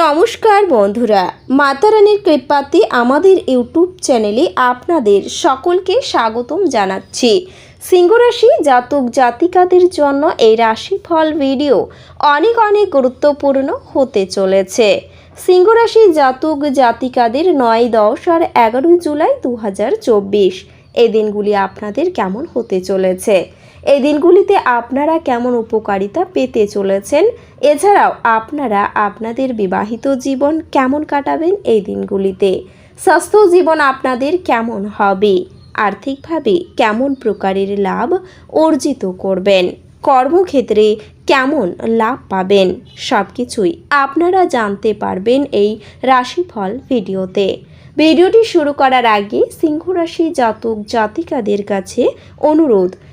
নমস্কার বন্ধুরা মাতারানির কৃপাতে আমাদের ইউটিউব চ্যানেলে আপনাদের সকলকে স্বাগতম জানাচ্ছি। সিংহরাশি জাতক জাতিকাদের জন্য এই রাশিফল ভিডিও অনেক অনেক গুরুত্বপূর্ণ হতে চলেছে। সিংহরাশি জাতক জাতিকাদের নয় দশ আর এগারোই জুলাই দু হাজার চব্বিশ। এই দিনগুলি আপনাদের কেমন হতে চলেছে? এই দিনগুলিতে আপনারা কেমন উপকারিতা পেতে চলেছেন? এছাড়াও আপনারা আপনাদের বিবাহিত জীবন কেমন কাটাবেন এই দিনগুলিতে? স্বাস্থ্য জীবন আপনাদের কেমন হবে? আর্থিকভাবে কেমন প্রকারের লাভ অর্জিত করবেন? কর্মক্ষেত্রে কেমন লাভ পাবেন? সব কিছুই আপনারা জানতে পারবেন এই রাশিফল ভিডিওতে। ভিডিওটি শুরু করার আগে সিংহ রাশি জাতক জাতিকাদের কাছে অনুরোধ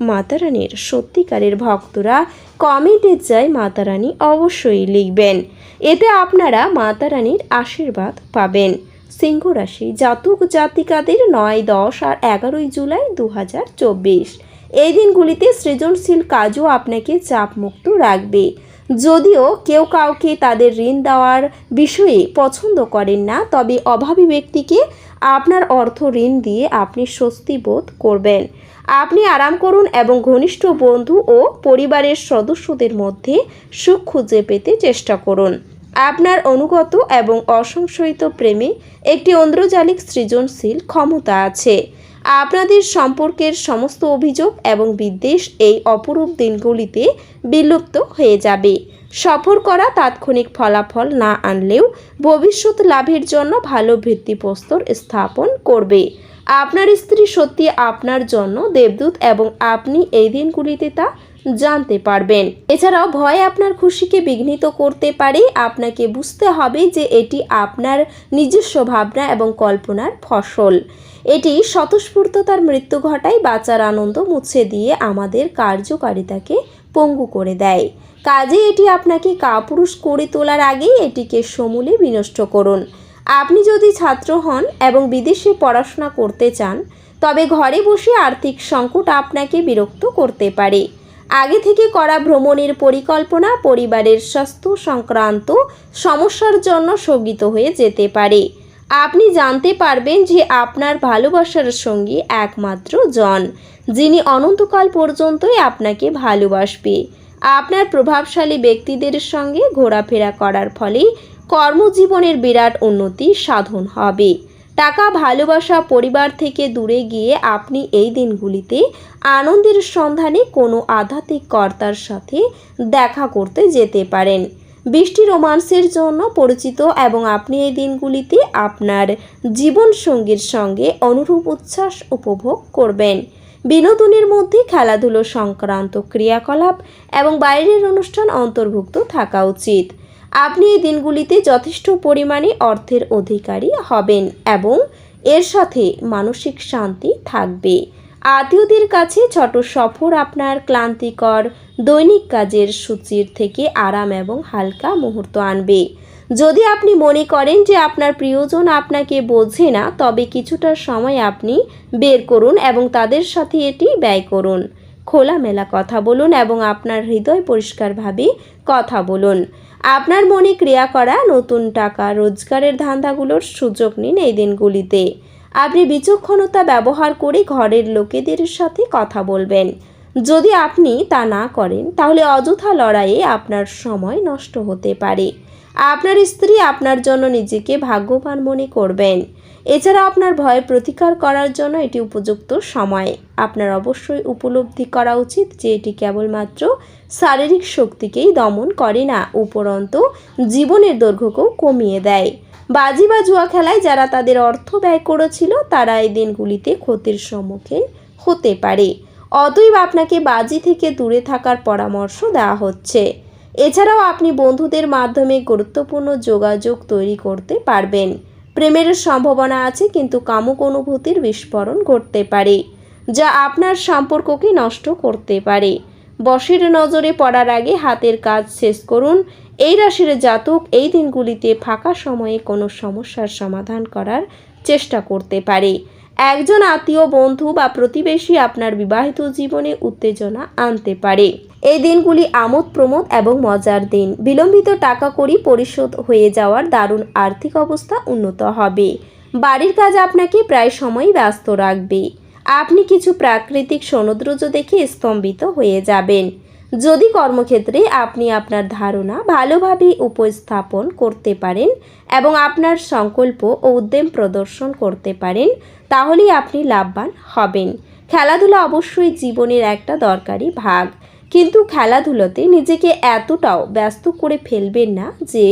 মাতারানীর সত্যিকারের ভক্তরা কমেন্টে চাই মাতারানী অবশ্যই লিখবেন। এতে আপনারা মাতারানীর আশীর্বাদ পাবেন। সিংহ রাশি জাতক জাতিকাদের নয় দশ আর এগারোই জুলাই দু হাজার চব্বিশ। এই দিনগুলিতে সৃজনশীল কাজও আপনাকে চাপমুক্ত রাখবে। যদিও কেউ কাউকে তাদের ঋণ দেওয়ার বিষয়ে পছন্দ করেন না, তবে অভাবী ব্যক্তিকে আপনার অর্থ ঋণ দিয়ে আপনি স্বস্তি বোধ করবেন। আপনি আরাম করুন এবং ঘনিষ্ঠ বন্ধু ও পরিবারের সদস্যদের মধ্যে সুখ খুঁজে পেতে চেষ্টা করুন। আপনার অনুগত এবং অসংশয়িত প্রেমে একটি ঐন্দ্রজালিক সৃজনশীল ক্ষমতা আছে। আপনাদের সম্পর্কের সমস্ত অভিযোগ এবং বিদ্বেষ এই অপরূপ দিনগুলিতে বিলুপ্ত হয়ে যাবে। সফর করা তাৎক্ষণিক ফলাফল না আনলেও ভবিষ্যৎ লাভের জন্য ভালো ভিত্তিপ্রস্তর স্থাপন করবে। আপনার স্ত্রী সত্যি আপনার জন্য দেবদূত এবং আপনি এই দিনগুলিতে তা জানতে পারবেন। এছাড়াও ভয় আপনার খুশিকে বিঘ্নিত করতে পারে। আপনাকে বুঝতে হবে যে এটি আপনার নিজস্ব ভাবনা এবং কল্পনার ফসল। এটি স্বতঃস্ফূর্ততার মৃত্যু ঘটায় বাঁচার আনন্দ মুছে দিয়ে আমাদের কার্যকারিতাকে পঙ্গু করে দেয়। কাজে এটি আপনাকে কাপুরুষ করে তোলার আগেই এটিকে সমূলে বিনষ্ট করুন। আপনি যদি ছাত্র হন এবং বিদেশে পড়াশোনা করতে চান, তবে ঘরে বসে আর্থিক সংকট আপনাকে বিরক্ত করতে পারে। আগে থেকে করা ভ্রমণের পরিকল্পনা পরিবারের স্বাস্থ্য সংক্রান্ত সমস্যার জন্য স্থগিত হয়ে যেতে পারে। আপনি জানতে পারবেন যে আপনার ভালোবাসার সঙ্গী একমাত্র জন। যিনি অনন্তকাল পর্যন্তই আপনাকে ভালোবাসবে। আপনার প্রভাবশালী ব্যক্তিদের সঙ্গে ঘোরাফেরা করার ফলে কর্মজীবনের বিরাট উন্নতি সাধন হবে। টাকা, ভালোবাসা পরিবার থেকে দূরে গিয়ে আপনি এই দিনগুলিতে আনন্দের সন্ধানে কোনো আধ্যাত্মিক কর্তার সাথে দেখা করতে যেতে পারেন। বৃষ্টি রোমান্সের জন্য পরিচিত এবং আপনি এই দিনগুলিতে আপনার জীবনসঙ্গীর সঙ্গে অনুরূপ উচ্ছ্বাস উপভোগ করবেন। বিনোদনের মধ্যে খেলাধুলো সংক্রান্ত ক্রিয়াকলাপ এবং বাইরের অনুষ্ঠান অন্তর্ভুক্ত থাকা উচিত। আপনি এই দিনগুলিতে যথেষ্ট পরিমাণে অর্থের অধিকারী হবেন এবং এর সাথে মানসিক শান্তি থাকবে। আত্মীয়দের কাছে ছোট সফর আপনার ক্লান্তিকর দৈনিক কাজের সূচির থেকে আরাম এবং হালকা মুহূর্ত আনবে। যদি আপনি মনে করেন যে আপনার প্রিয়জন আপনাকে বোঝে না, তবে কিছুটা সময় আপনি বের করুন এবং তাদের সাথে এটি ব্যয় করুন। খোলামেলা কথা বলুন এবং আপনার হৃদয় পরিষ্কারভাবে কথা বলুন। আপনার মনে ক্রিয়া করা, নতুন টাকা, রোজগারের ধান্দাগুলোর সুযোগ নিন এই দিনগুলিতে। আপনি বিচক্ষণতা ব্যবহার করে ঘরের লোকেদের সাথে কথা বলবেন। যদি আপনি তা না করেন, তাহলে অযথা লড়াইয়ে আপনার সময় নষ্ট হতে পারে। আপনার স্ত্রী আপনার জন্য নিজেকে ভাগ্যবান মনে করবেন। এছাড়া আপনার ভয় প্রতিকার করার জন্য এটি উপযুক্ত সময়। আপনার অবশ্যই উপলব্ধি করা উচিত যে এটি কেবলমাত্র শারীরিক শক্তিকেই দমন করে না, উপরন্ত জীবনের দৈর্ঘ্যকেও কমিয়ে দেয়। বাজি বা জুয়া খেলায় যারা তাদের অর্থ ব্যয় করেছিল, তারা এই দিনগুলিতে ক্ষতির সম্মুখীন হতে পারে। অতএব আপনাকে বাজি থেকে দূরে থাকার পরামর্শ দেওয়া হচ্ছে। এছাড়াও আপনি বন্ধুদের মাধ্যমে গুরুত্বপূর্ণ যোগাযোগ তৈরি করতে পারবেন। প্রেমের সম্ভাবনা আছে, কিন্তু কামুক অনুভূতির বিস্ফোরণ ঘটতে পারে, যা আপনার সম্পর্ককে নষ্ট করতে পারে। বসের নজরে পড়ার আগে হাতের কাজ শেষ করুন। এই রাশির জাতক এই দিনগুলিতে ফাঁকা সময়ে কোনো সমস্যার সমাধান করার চেষ্টা করতে পারে। একজন আত্মীয় বন্ধু বা প্রতিবেশী আপনার বিবাহিত জীবনে উত্তেজনা আনতে পারে। এই দিনগুলি আমোদ প্রমোদ এবং মজার দিন। বিলম্বিত টাকা করি পরিশোধ হয়ে যাওয়ার দারুণ আর্থিক অবস্থা উন্নত হবে। বাড়ির কাজ আপনাকে প্রায় সময় ব্যস্ত রাখবে। আপনি কিছু প্রাকৃতিক সৌন্দর্য দেখে স্তম্ভিত হয়ে যাবেন। যদি কর্মক্ষেত্রে আপনি আপনার ধারণা ভালোভাবে উপস্থাপন করতে পারেন এবং আপনার সংকল্প ও উদ্যম প্রদর্শন করতে পারেন, তাহলেই আপনি লাভবান হবেন। খেলাধুলা অবশ্যই জীবনের একটা দরকারি ভাগ। কিন্তু খেলাধুলোতে নিজেকে এতটাও ব্যস্ত করে ফেলবেন না যে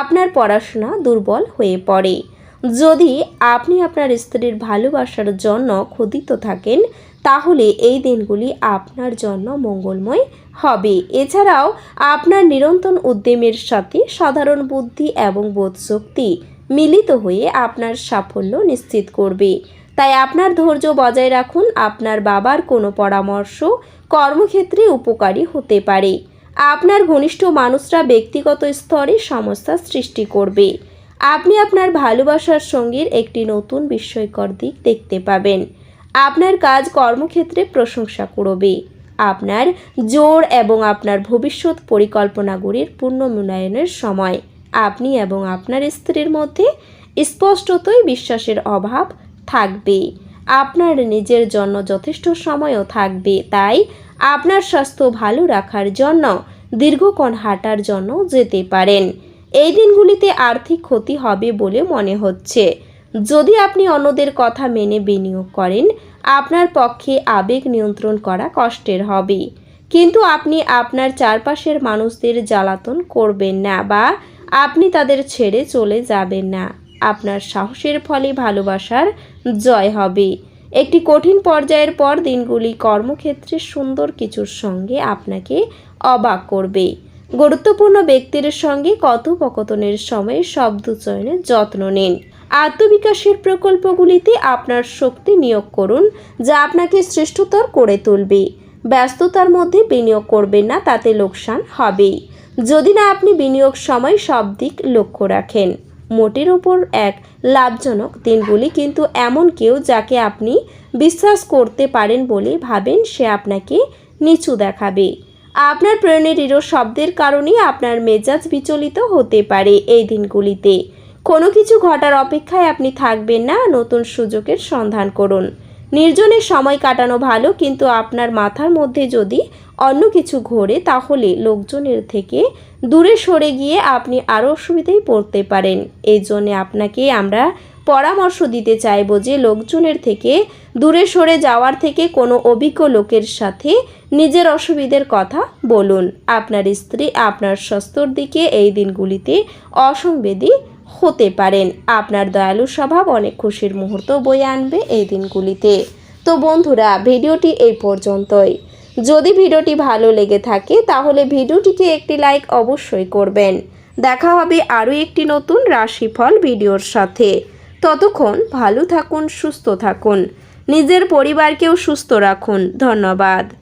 আপনার পড়াশোনা দুর্বল হয়ে পড়ে। যদি আপনি আপনার স্ত্রীর ভালোবাসার জন্য ক্ষুদিত থাকেন তাহলে এই দিনগুলি আপনার জন্য মঙ্গলময় হবে। এছাড়াও আপনার নিরন্তর উদ্যমের সাথে সাধারণ বুদ্ধি এবং বোধশক্তি মিলিত হয়ে আপনার সাফল্য নিশ্চিত করবে। তাই আপনার ধৈর্য বজায় রাখুন, আপনার বাবার কোনো পরামর্শ, কর্মক্ষেত্রে উপকারী হতে পারে। আপনার ঘনিষ্ঠ মানুষরা ব্যক্তিগত স্তরে সমস্যা সৃষ্টি করবে। আপনি আপনার ভালোবাসার সঙ্গীর একটি নতুন বিস্ময়কর দিক দেখতে পাবেন। আপনার কাজ কর্মক্ষেত্রে প্রশংসা করবে আপনার জোর এবং আপনার ভবিষ্যৎ পরিকল্পনাগুলির পূর্ণ মূল্যায়নের সময়। আপনি এবং আপনার স্ত্রীর মধ্যে স্পষ্টতই বিশ্বাসের অভাব থাকবে। আপনার নিজের জন্য যথেষ্ট সময়ও থাকবে। তাই আপনার স্বাস্থ্য ভালো রাখার জন্য দীর্ঘক্ষণ হাঁটার জন্য যেতে পারেন। এই দিনগুলিতে আর্থিক ক্ষতি হবে বলে মনে হচ্ছে। যদি আপনি অন্যদের কথা মেনে বিনিয়োগ করেন, আপনার পক্ষে আবেগ নিয়ন্ত্রণ করা কষ্টের হবে। কিন্তু আপনি আপনার চারপাশের মানুষদের জ্বালাতন করবেন না বা আপনি তাদের ছেড়ে চলে যাবেন না। আপনার সাহসের ফলে ভালোবাসার জয় হবে। একটি কঠিন পর্যায়ের পর দিনগুলি কর্মক্ষেত্রে সুন্দর কিছুর সঙ্গে আপনাকে অবাক করবে। গুরুত্বপূর্ণ ব্যক্তির সঙ্গে কথোপকথনের সময় শব্দ চয়নের যত্ন নিন। আত্মবিকাশের প্রকল্পগুলিতে আপনার শক্তি নিয়োগ করুন, যা আপনাকে শ্রেষ্ঠতর করে তুলবে। ব্যস্ততার মধ্যে বিনিয়োগ করবেন না, তাতে লোকসান হবেই। যদি না আপনি বিনিয়োগ সময় সব দিক লক্ষ্য রাখেন। মোটের ওপর এক লাভজনক দিনগুলি কিন্তু এমন কেউ যাকে আপনি বিশ্বাস করতে পারেন বলে ভাবেন সে আপনাকে নিচু দেখাবে। আপনার প্রেরণের শব্দের কারণেই আপনার মেজাজ বিচলিত হতে পারে এই দিনগুলিতে। কোনো কিছু ঘটার অপেক্ষায় আপনি থাকবেন না। নতুন সুযোগের সন্ধান করুন। নির্জনে সময় কাটানো ভালো, কিন্তু আপনার মাথার মধ্যে যদি অন্য কিছু ঘোরে, তাহলে লোকজনের থেকে দূরে সরে গিয়ে আপনি আরও অসুবিধায় পড়তে পারেন। এই জন্যে আপনাকে আমরা পরামর্শ দিতে চাইব যে, লোকজনের থেকে দূরে সরে যাওয়ার থেকে কোনো অভিজ্ঞ লোকের সাথে নিজের অসুবিধের কথা বলুন। আপনার স্ত্রী আপনার স্বাস্থ্যর দিকে এই দিনগুলিতে অসংবেদী হতে পারেন। আপনার দয়ালু স্বভাব অনেক খুশির মুহূর্ত বয়ে আনবে এই দিনগুলিতে। তো বন্ধুরা, ভিডিওটি এই পর্যন্তই। যদি ভিডিওটি ভালো লেগে থাকে, তাহলে ভিডিওটিকে একটি লাইক অবশ্যই করবেন। দেখা হবে আরও একটি নতুন রাশিফল ভিডিওর সাথে। ততক্ষণ ভালো থাকুন, সুস্থ থাকুন। নিজের পরিবারকেও সুস্থ রাখুন। ধন্যবাদ।